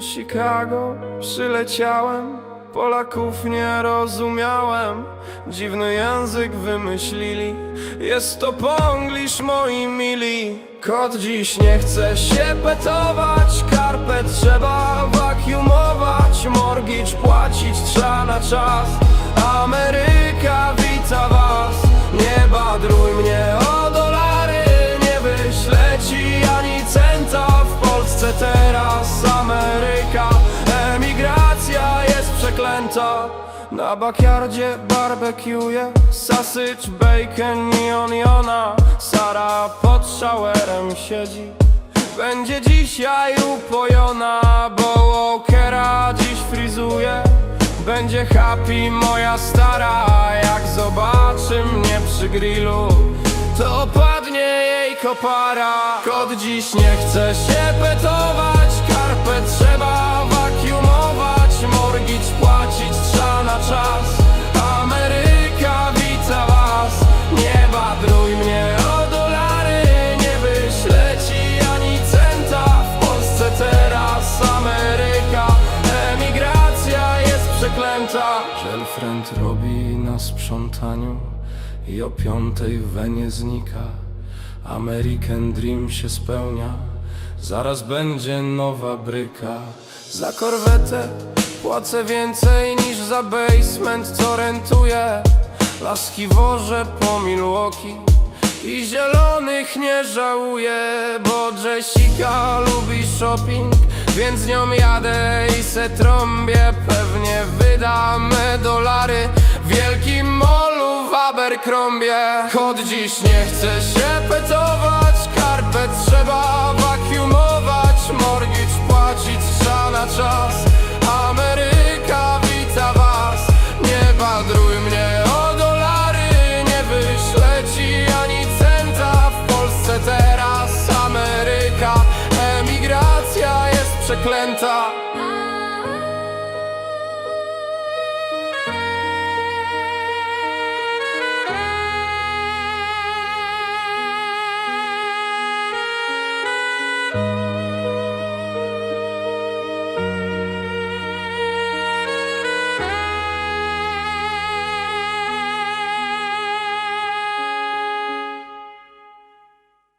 Chicago przyleciałem Polaków nie rozumiałem. Dziwny język wymyślili Jest to ponglisz moi mili. Kot dziś nie chce się petować Karpet trzeba wakiumować Morgicz płacić trzeba na czas. Ameryka Na backyardzie barbecue'je Sausage, bacon i oniona. Sara pod showerem siedzi. Będzie dzisiaj upojona, bo Walkera dziś frizuje. Będzie happy moja stara, jak zobaczy mnie przy grillu To padnie jej kopara. Kot dziś nie chce się petować Girlfriend robi na sprzątaniu I o piątej w wenie znika. American Dream się spełnia Zaraz będzie nowa bryka. Za korwetę płacę więcej niż za basement co rentuję Laski wożę po Milwaukee i zielonych nie żałuję, bo Jessica lubi shopping Więc nią jadę i se trąbię Pewnie dolary W wielkim molu w Abercrombie. Kot dziś nie chce się petować Karpet trzeba wakiumować Mortgage płacić trzeba na czas. Ameryka wita was Nie badruj mnie o dolary Nie wyślę ci ani centa. W Polsce teraz Ameryka Emigracja jest przeklęta